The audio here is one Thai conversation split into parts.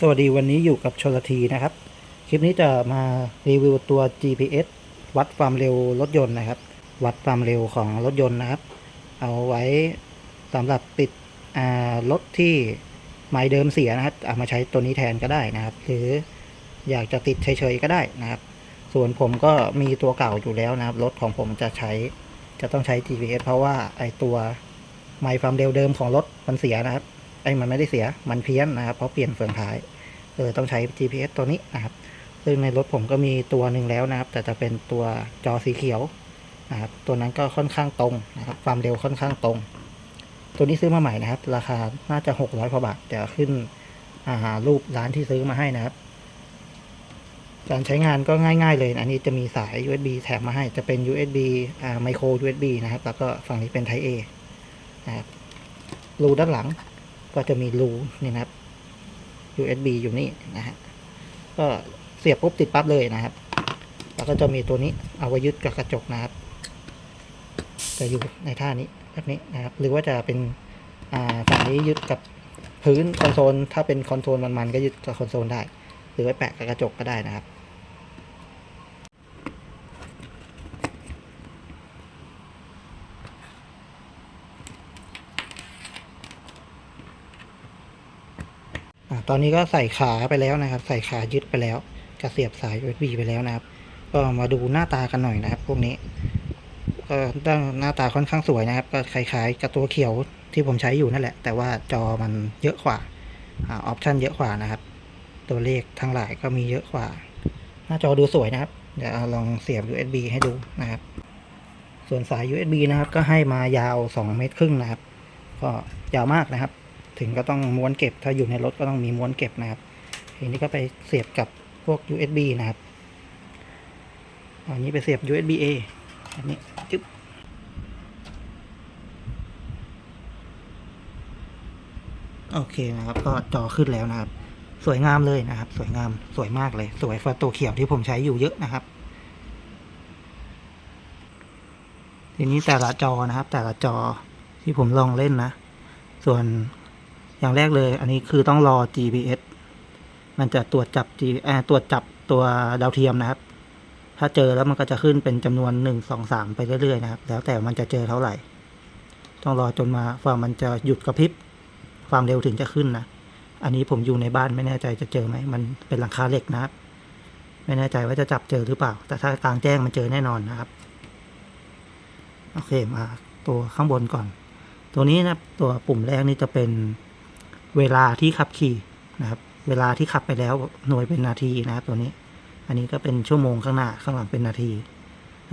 สวัสดีวันนี้อยู่กับชลทีนะครับ คลิปนี้จะมารีวิวตัว GPS วัดความเร็วรถยนต์นะครับ วัดความเร็วของรถยนต์นะครับ เอาไว้สำหรับติดรถที่ไม้เดิมเสียนะครับเอามาใช้ตัวนี้แทนก็ได้นะครับ หรืออยากจะติดเฉยๆก็ได้นะครับ ส่วนผมก็มีตัวเก่าอยู่แล้วนะครับรถของผมจะใช้จะต้องใช้ GPS เพราะว่าไอตัวไม้ความเร็วเดิมของรถมันเสียนะครับ ไอ้มันไม่ได้เสียมันเพี้ยนนะครับเพราะเปลี่ยนเฟืองท้ายเออต้องใช้ GPS ตัวนี้นะครับ ซึ่งในรถผมก็มีตัวหนึ่งแล้วนะครับ แต่จะเป็นตัวจอสีเขียวนะครับตัวนั้นก็ค่อนข้างตรงนะครับ ความเร็วค่อนข้างตรง ตัวนี้ซื้อมาใหม่นะครับ ราคาน่าจะ 600กว่าบาทเดี๋ยวขึ้นอ่ารูปร้านที่ซื้อมาให้นะครับ การใช้งานก็ง่ายๆเลยอันนี้จะมีสาย USB แถมมาให้จะเป็น USB อ่า micro USB นะครับ แล้วก็ฝั่งนี้เป็น Type A นะครับรูด้านหลัง ก็จะมีรูนี่นะครับ USB อยู่นี่นะฮะก็เสียบปุ๊บติดปั๊บเลยนะครับ แล้วก็จะมีตัวนี้เอาไว้ยึดกับกระจกนะครับ จะอยู่ในท่านี้แบบนี้นะครับ หรือว่าจะเป็นอ่าฝั่งนี้ยึดกับพื้นคอนโซลถ้าเป็นคอนโซลมันๆก็ยึดกับคอนโซลได้ หรือไว้แปะกับกระจกก็ได้นะครับ ตอนนี้ก็ใส่ขาไปแล้วนะครับ ใส่ขายึดไปแล้วกระเสียบสาย USB ไปแล้วนะครับ ก็มาดูหน้าตากันหน่อยนะครับ พวกนี้ก็ตั้งหน้าตาค่อนข้างสวยนะครับ ก็คล้ายๆกับตัวเขียวที่ผมใช้อยู่นั่นแหละ แต่ว่าจอมันเยอะกว่าออปชันเยอะกว่านะครับ ตัวเลขทั้งหลายก็มีเยอะกว่า หน้าจอดูสวยนะครับ เดี๋ยวลองเสียบ USB ให้ดูนะครับ ส่วนสาย USB นะครับ ก็ให้มายาว 2 เมตรครึ่งนะครับ ก็ยาวมากนะครับ ถึงก็ต้องม้วนเก็บ ถ้าอยู่ในรถก็ต้องมีม้วนเก็บนะครับทีนี้ก็ไปเสียบกับพวก USB นะครับอันนี้ไปเสียบ USB A อันนี้จึ๊บโอเคนะครับ ก็จอขึ้นแล้วนะครับ สวยงามเลยนะครับ สวยงามสวยมากเลย สวยฟ้าตัวเขียวที่ผมใช้อยู่เยอะนะครับ ทีนี้แต่ละจอนะครับ แต่ละจอที่ผมลองเล่นนะ ส่วน อย่างแรกเลย อันนี้คือต้องรอ GPS มันจะตรวจจับ G ตรวจจับตัวดาวเทียมนะครับ ถ้าเจอแล้วมันก็จะขึ้นเป็นจำนวนหนึ่งสองสามไปเรื่อยๆนะครับ แล้วแต่มันจะเจอเท่าไหร่ ต้องรอจนมาฝ่ามันจะหยุดกระพริบความเร็วถึงจะขึ้นนะ อันนี้ผมอยู่ในบ้านไม่แน่ใจจะเจอไหม มันเป็นหลังคาเหล็กนะครับ ไม่แน่ใจว่าจะจับเจอหรือเปล่า แต่ถ้ากลางแจ้งมันเจอแน่นอนนะครับ โอเคมาตัวข้างบนก่อน ตัวนี้นะตัวปุ่มแรกนี่จะเป็น เวลาที่ขับขี่นะครับ เวลาที่ขับไปแล้วหน่วยเป็นนาทีนะครับตัวนี้ อันนี้ก็เป็นชั่วโมงข้างหน้าข้างหลังเป็นนาที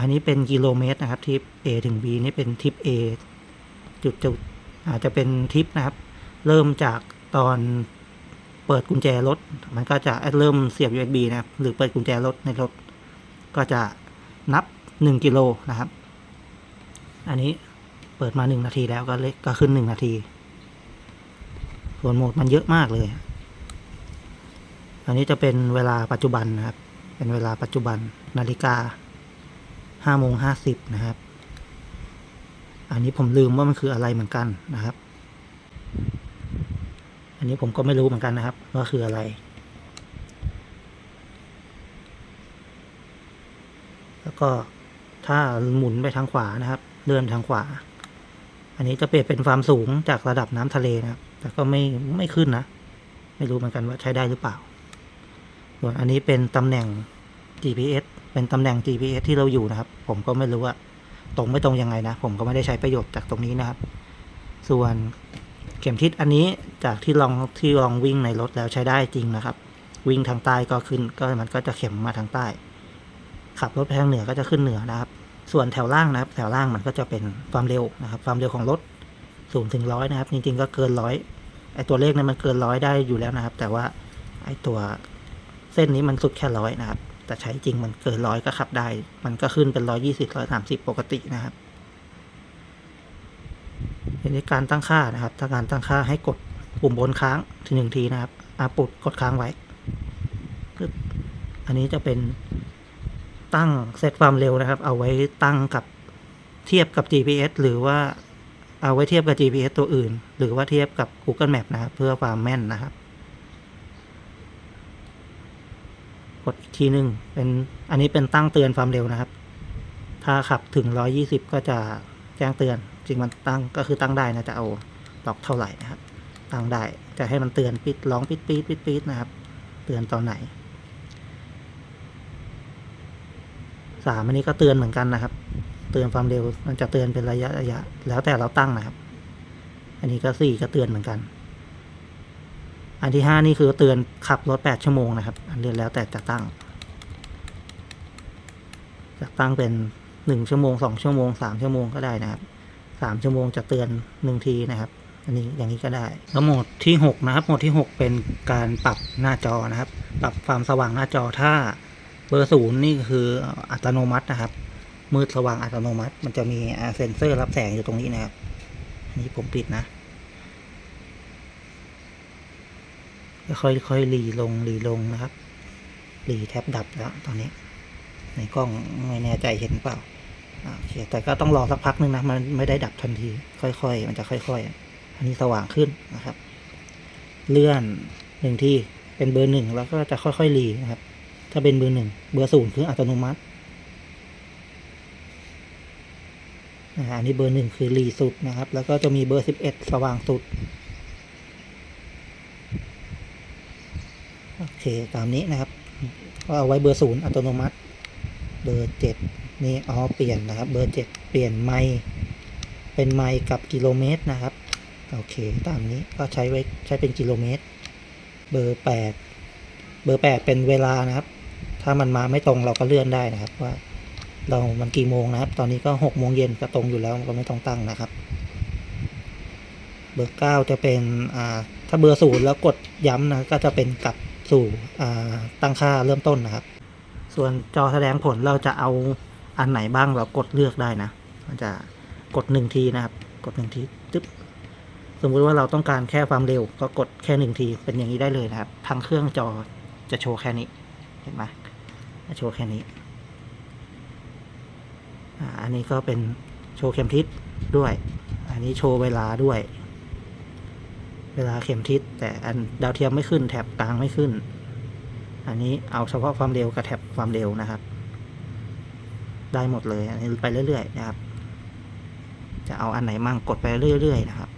อันนี้เป็นกิโลเมตรนะครับทิป A ถึง B นี่เป็นทิป A จุดจุดอาจจะเป็นทิปนะครับ เริ่มจากตอนเปิดกุญแจรถ มันก็จะเริ่มเสียบ USB นะครับ หรือเปิดกุญแจรถในรถ ก็จะนับ 1 กิโลนะครับ อันนี้เปิดมา 1 นาทีแล้วก็เลก็ขึ้น 1 นาที ส่วนโหมดมันเยอะมากเลย อันนี้จะเป็นเวลาปัจจุบันนะครับ เป็นเวลาปัจจุบันนาฬิกา5โมง50นะครับ อันนี้ผมลืมว่ามันคืออะไรเหมือนกันนะครับ อันนี้ผมก็ไม่รู้เหมือนกันนะครับ ว่าคืออะไร แล้วก็ถ้าหมุนไปทางขวานะครับ เลื่อนทางขวา อันนี้จะเปลี่ยนเป็นความสูงจากระดับน้ำทะเลนะครับ แต่ก็ไม่ไม่ขึ้นนะ ไม่รู้เหมือนกันว่าใช้ได้หรือเปล่า ส่วนอันนี้เป็นตำแหน่ง GPS เป็นตำแหน่ง GPS ที่เราอยู่นะครับ ผมก็ไม่รู้ว่าตรงไม่ตรงยังไงนะ ผมก็ไม่ได้ใช้ประโยชน์จากตรงนี้นะครับ ส่วนเข็มทิศอันนี้จากที่ลองที่ลองวิ่งในรถแล้วใช้ได้จริงนะครับ วิ่งทางใต้ก็ขึ้นก็มันก็จะเข็มมาทางใต้ ขับรถไปทางเหนือก็จะขึ้นเหนือนะครับ ส่วนแถวล่างนะครับ แถวล่างมันก็จะเป็นความเร็วนะครับ ความเร็วของรถ ศูนย์ถึงร้อยนะครับ จริงๆก็เกินร้อยไอตัวเลขนั้นมันเกินร้อยได้อยู่แล้วนะครับ แต่ว่าไอตัวเส้นนี้มันสุดแค่ร้อยนะครับ แต่ใช้จริงมันเกินร้อยก็ขับได้ มันก็ขึ้นเป็นร้อยยี่สิบร้อยสามสิบปกตินะครับทีนี้การตั้งค่านะครับถ้าการตั้งค่าให้กดปุ่มบนค้างทีหนึ่งทีนะครับอาปุดกดค้างไว้ปึ๊บอันนี้จะเป็นตั้งเซตความเร็วนะครับ เอาไว้ตั้งกับเทียบกับ GPS หรือว่า เอาไว้เทียบกับ GPS ตัวอื่น หรือว่าเทียบกับ Google Map นะครับ เพื่อความแม่นนะครับ กดอีกทีหนึ่งเป็นอันนี้เป็นตั้งเตือนความเร็วนะครับ ถ้าขับถึงร้อยี่สิบก็จะแจ้งเตือน จริงมันตั้งก็คือตั้งได้นะจะเอาล็อกเท่าไหร่นะครับ ตั้งได้จะให้มันเตือนปิดร้องปิดปีดปิดปีดนะครับ เตือนตอนไหนสามอันนี้ก็เตือนเหมือนกันนะครับ เตือนความเร็ว มันจะเตือนเป็นระยะระยะ แล้วแต่เราตั้งนะครับ อันนี้ก็สี่ก็เตือนเหมือนกัน อันที่ห้านี่คือเตือนขับรถแปดชั่วโมงนะครับ อันเรียนแล้วแต่จะตั้ง จะตั้งเป็นหนึ่งชั่วโมงสองชั่วโมงสามชั่วโมงก็ได้นะครับสามชั่วโมงจะเตือนหนึ่งทีนะครับ อันนี้อย่างนี้ก็ได้ แล้วโหมดที่หกนะครับโหมดที่หกเป็นการปรับหน้าจอนะครับ ปรับความสว่างหน้าจอถ้าเบอร์ศูนย์นี่คืออัตโนมัตินะครับ มืดสว่างอัตโนมัติ มันจะมีเซ็นเซอร์รับแสงอยู่ตรงนี้นะครับอันนี้ผมปิดนะค่อยค่อยๆหลีลงหลีลงนะครับหลีแทบดับแล้วตอนนี้ ในกล้องไม่แน่ใจเห็นเปล่าโอเคแต่ก็ต้องรอสักพักนึงนะ มันไม่ได้ดับทันที ค่อยๆ มันจะค่อยๆ อันนี้สว่างขึ้นนะครับ เลื่อนหนึ่งที่เป็นเบอร์หนึ่งแล้วก็จะค่อยๆหลีนะครับ ถ้าเป็นเบอร์หนึ่งเบอร์ศูนย์คืออัตโนมัติ อันนี้เบอร์หนึ่งคือหลีสุดนะครับ แล้วก็จะมีเบอร์สิบเอ็ดสว่างสุด โอเค ตามนี้นะครับ ก็เอาไว้เบอร์ศูนย์อัตโนมัติ เบอร์เจ็ดนี่อ๋อเปลี่ยนนะครับ เบอร์เจ็ดเปลี่ยนไมเป็นไมกับกิโลเมตรนะครับ โอเค ตามนี้ก็ใช้ไว้ใช้เป็นกิโลเมตร เบอร์แปดเบอร์แปดเป็นเวลานะครับ ถ้ามันมาไม่ตรงเราก็เลื่อนได้นะครับว่า เรามันกี่โมงนะครับ ตอนนี้ก็หกโมงเย็นก็ตรงอยู่แล้วก็ไม่ต้องตั้งนะครับ เบอร์เก้าจะเป็นอ่าถ้าเบอร์ศูนย์แล้วกดย้ำนะก็จะเป็นกลับสู่อ่าตั้งค่าเริ่มต้นนะครับ ส่วนจอแสดงผลเราจะเอาอันไหนบ้างเรากดเลือกได้นะมันจะกดหนึ่งทีนะครับ กดหนึ่งทีตึ๊บสมมุติว่าเราต้องการแค่ความเร็ว ก็กดแค่หนึ่งทีเป็นอย่างนี้ได้เลยนะครับทางเครื่องจอจะโชว์แค่นี้ เห็นไหมจะโชว์แค่นี้ อันนี้ก็เป็นโชว์เข็มทิศด้วย อันนี้โชว์เวลาด้วย เวลาเข็มทิศ แต่อันดาวเทียมไม่ขึ้น แถบกลางไม่ขึ้น อันนี้เอาเฉพาะความเร็วกับแถบความเร็วนะครับ ได้หมดเลย อันนี้ไปเรื่อยๆนะครับ จะเอาอันไหนมั่งกดไปเรื่อยๆนะครับ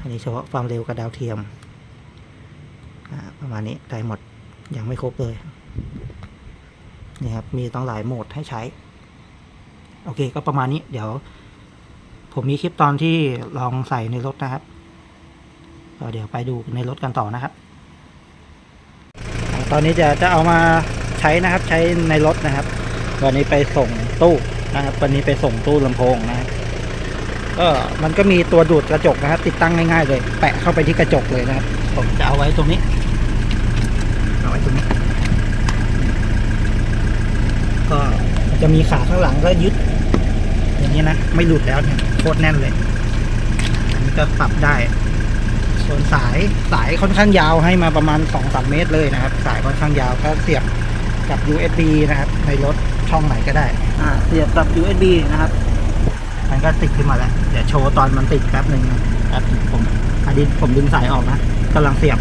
อันนี้เฉพาะความเร็วกับดาวเทียมประมาณนี้ได้หมดยังไม่ครบเลยนี่ครับมีต้องหลายโหมดให้ใช้ โอเค ก็ประมาณนี้ เดี๋ยว ผมมีคลิปตอนที่ลองใส่ในรถนะครับก็เดี๋ยวไปดูในรถกันต่อนะครับ ตอนนี้จะจะเอามาใช้นะครับ ใช้ในรถนะครับ วันนี้ไปส่งตู้นะครับ วันนี้ไปส่งตู้ลำโพงนะครับก็มันก็มีตัวดูดกระจกนะครับ ติดตั้งง่ายๆเลย แปะเข้าไปที่กระจกเลยนะครับ ผมจะเอาไว้ตรงนี้ เอาไว้ตรงนี้ ก็ จะมีขาข้างหลังก็ยึด อย่างนี้นะ ไม่หลุดแล้วเนี่ยโคตรแน่นเลย อันนี้ก็ปรับได้ ส่วนสายสายค่อนข้างยาวให้มาประมาณ2อสเมตรเลยนะครับ สายค่อนข้างยาวก็เสียบกับ USB นะครับ ในรถช่องไหนก็ได้ อ่า เสียบกับ USB นะครับ มันก็ติดขึ้นมาแล้ว เดี๋ยวโชว์ตอนมันติดแป๊บหนึ่งแป๊บผมอันนี้ผมดึงสายออกนะกำลังเสียบ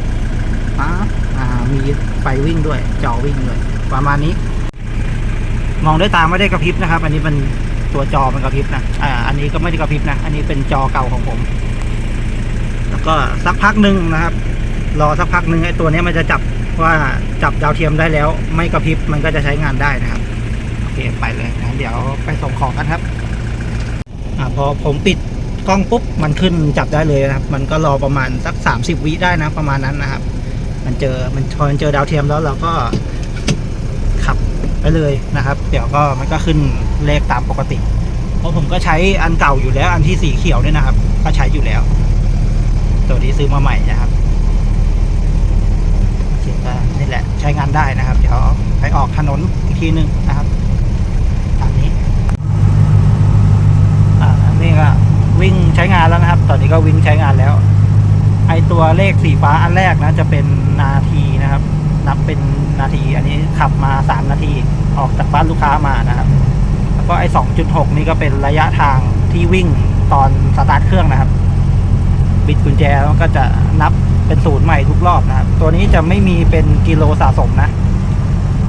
ป๊าบอ่า มีไฟวิ่งด้วย จอวิ่งด้วย ประมาณนี้ มองด้วยตาไม่ได้กระพริบนะครับ อันนี้เป็นตัวจอมันกระพริบนะอ่าอันนี้ก็ไม่ได้กระพริบนะ อันนี้เป็นจอเก่าของผม แล้วก็สักพักหนึ่งนะครับ รอสักพักหนึ่งไอ้ตัวนี้มันจะจับว่าจับดาวเทียมได้แล้ว ไม่กระพริบมันก็จะใช้งานได้นะครับโอเคไปเลยนะเดี๋ยวไปส่งของกันครับอ่าพอผมปิดกล้องปุ๊บมันขึ้นจับได้เลยนะครับ มันก็รอประมาณสักสามสิบวิได้นะประมาณนั้นนะครับ มันเจอมันพอมันเจอดาวเทียมแล้วเราก็ ไปเลยนะครับ เดี๋ยวก็มันก็ขึ้นเลขตามปกติ เพราะผมก็ใช้อันเก่าอยู่แล้วอันที่สีเขียวเนี่ยนะครับ ก็ใช้อยู่แล้ว ตัวนี้ซื้อมาใหม่นะครับโอเคก็นี่แหละใช้งานได้นะครับ เดี๋ยวไปออกถนนอีกทีหนึ่งนะครับตามนี้อ่านี่ก็วิ่งใช้งานแล้วนะครับ ตอนนี้ก็วิ่งใช้งานแล้ว ไอตัวเลขสีฟ้าอันแรกนะจะเป็นนาทีนะครับ นับเป็นนาที อันนี้ขับมาสามนาทีออกจากบ้านลูกค้ามานะครับ แล้วก็ไอสองจุดหกนี่ก็เป็นระยะทางที่วิ่งตอนสตาร์ทเครื่องนะครับ บิดกุญแจแล้วก็จะนับเป็นศูนย์ใหม่ทุกรอบนะครับ ตัวนี้จะไม่มีเป็นกิโลสะสมนะ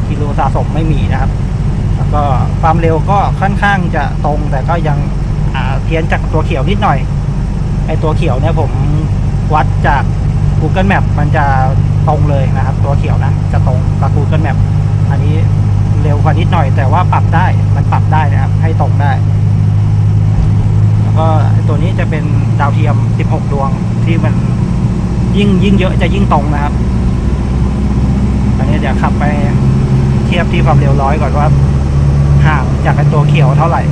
กิโลสะสมไม่มีนะครับ แล้วก็ความเร็วก็ค่อนข้างจะตรงแต่ก็ยังเพี้ยนจากตัวเขียวนิดหน่อยไอตัวเขียวเนี่ยผมวัดจาก Google Map มันจะ ตรงเลยนะครับ ตัวเขียวนะจะตรงกับ Google Map อันนี้เร็วกว่านิดหน่อย แต่ว่าปรับได้มันปรับได้นะครับ ให้ตรงได้ แล้วก็ตัวนี้จะเป็นดาวเทียม 16 ดวงที่มันยิ่งยิ่งเยอะจะยิ่งตรงนะครับอันนี้เดี๋ยวขับไปเทียบที่ความเร็วร้อยก่อนว่าห่างจากตัวเขียวเท่าไหร่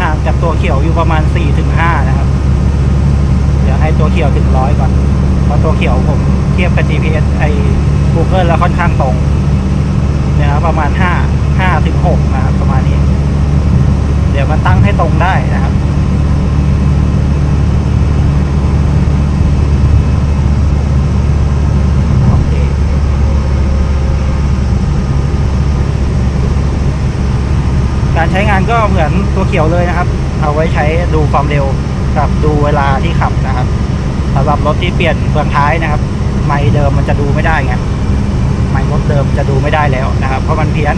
ห่างจากตัวเขียวอยู่ประมาณ 4-5 นะครับ เขียวห้ตัวเขียวถึงร้อยก่อนเพราะตัวเขียวผมเทียบกับ GPS ไอ้ Google แล้วค่อนข้างตรงนี่ยครับประมาณ5 5ถึง6นะครับประมาณนี้ เดี๋ยวมันตั้งให้ตรงได้นะครับโอเคการใช้งานก็เหมือนตัวเขียวเลยนะครับ เอาไว้ใช้ดูความเร็วกับดูเวลาที่ขับนะครับ สำหรับรถที่เปลี่ยนเฟืองท้ายนะครับ ไมค์เดิมมันจะดูไม่ได้ไงไมค์รถเดิมจะดูไม่ได้แล้วนะครับ เพราะมันเพี้ยน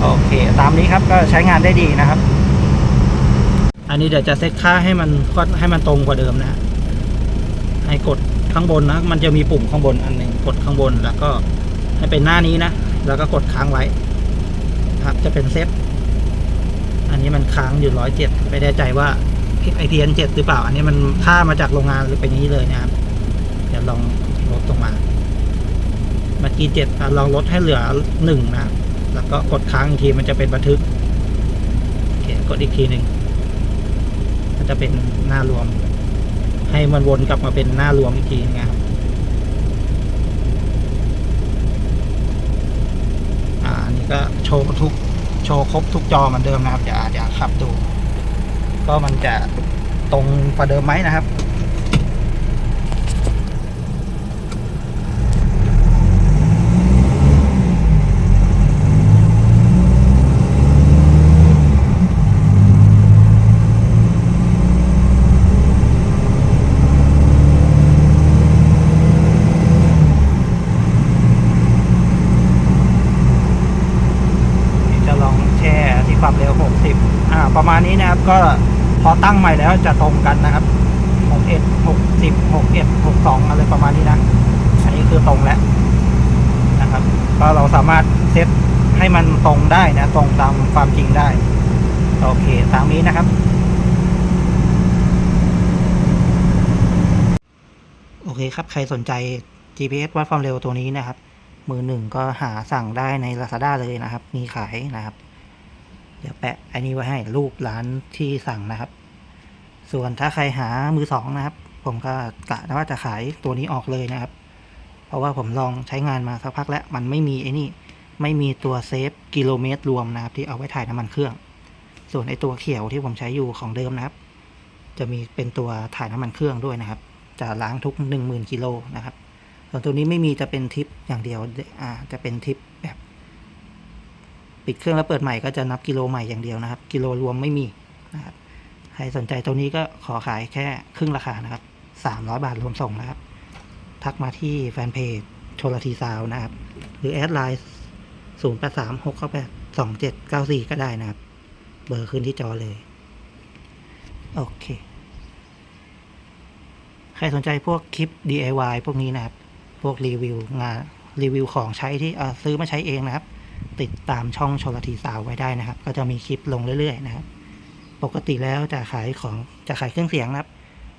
โอเค ตามนี้ครับก็ใช้งานได้ดีนะครับ อันนี้เดี๋ยวจะเซตค่าให้มันให้มันตรงกว่าเดิมนะฮะให้กดข้างบนนะ มันจะมีปุ่มข้างบนอันหนึ่งกดข้างบนแล้วก็ให้เป็นหน้านี้นะ แล้วก็กดค้างไว้ครับจะเป็นเซฟอันนี้มันค้างอยู่ร้อยเจ็ดไม่แน่ใจว่า ไอพีเอ็นเจ็ดหรือเปล่า อันนี้มันค่ามาจากโรงงานหรือเป็นนี้เลยนะครับ เดี๋ยวลองลดลงมาเมื่อกี้เจ็ดลองลดให้เหลือหนึ่งนะ แล้วก็กดค้างอีกทีมันจะเป็นบันทึกโอเคกดอีกทีหนึ่งมันจะเป็นหน้ารวม ให้มันวนกลับมาเป็นหน้ารวมอีกทีนะครับอันนี้ก็โชว์ทุกโชว์ครบทุกจอเหมือนเดิมนะครับเดี๋ยวเดี๋ยวขับดู ก็มันจะตรงกว่าเดิมไหมนะครับจะลองแช่ที่ความเร็ว 60 อ่า ประมาณนี้นะครับ ก็ พอตั้งใหม่แล้วจะตรงกันนะครับ61 60 61 62อะไรประมาณนี้นะ อันนี้คือตรงแล้วนะครับ ก็เราสามารถเซตให้มันตรงได้นะ ตรงตามความจริงได้ โอเค ตามนี้นะครับ โอเคครับ ใครสนใจ GPS วัดความเร็วตัวนี้นะครับ มือหนึ่งก็หาสั่งได้ใน Lazada เลยนะครับ มีขายนะครับ เดี๋ยวแปะอันนี้ไว้ให้รูปร้านที่สั่งนะครับ ส่วนถ้าใครหามือสองนะครับ ผมก็กะว่าจะขายตัวนี้ออกเลยนะครับ เพราะว่าผมลองใช้งานมาสักพักแล้ว มันไม่มีไอ้นี่ ไม่มีตัวเซฟกิโลเมตรรวมนะครับ ที่เอาไว้ถ่ายน้ำมันเครื่อง ส่วนไอ้ตัวเขียวที่ผมใช้อยู่ของเดิมนะครับ จะมีเป็นตัวถ่ายน้ำมันเครื่องด้วยนะครับ จะล้างทุกหนึ่งหมื่นกิโลนะครับส่วนตัวนี้ไม่มีจะเป็นทิปอย่างเดียวอ่าจะเป็นทิป ปิดเครื่องแล้วเปิดใหม่ก็จะนับกิโลใหม่อย่างเดียวนะครับ กิโลรวมไม่มีนะครับใครสนใจตัวนี้ก็ขอขายแค่ครึ่งราคานะครับสามร้อยบาทรวมส่งนะครับ ทักมาที่แฟนเพจโชลทีซาวนะครับ หรือแอดไลน์ศูนย์แปดสามหกข้าแปดสองเจ็ดเก้าสี่ก็ได้นะครับ เบอร์ขึ้นที่จอเลย โอเค ใครสนใจพวกคลิป DIY พวกนี้นะครับ พวกรีวิวงานรีวิวของใช้ที่เออซื้อมาใช้เองนะครับ ติดตามช่องชลทีสาวไว้ได้นะครับ ก็จะมีคลิปลงเรื่อยๆนะครับ ปกติแล้วจะขายของจะขายเครื่องเสียงนะครับ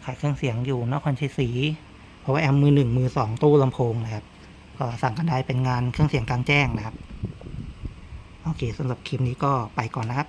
ขายเครื่องเสียงอยู่นครชัยศรีเพราะว่าแอมมือหนึ่งมือสองตู้ลำโพงนะครับ ก็สั่งกันได้เป็นงานเครื่องเสียงกลางแจ้งนะครับ โอเคสำหรับคลิปนี้ก็ไปก่อนนะครับ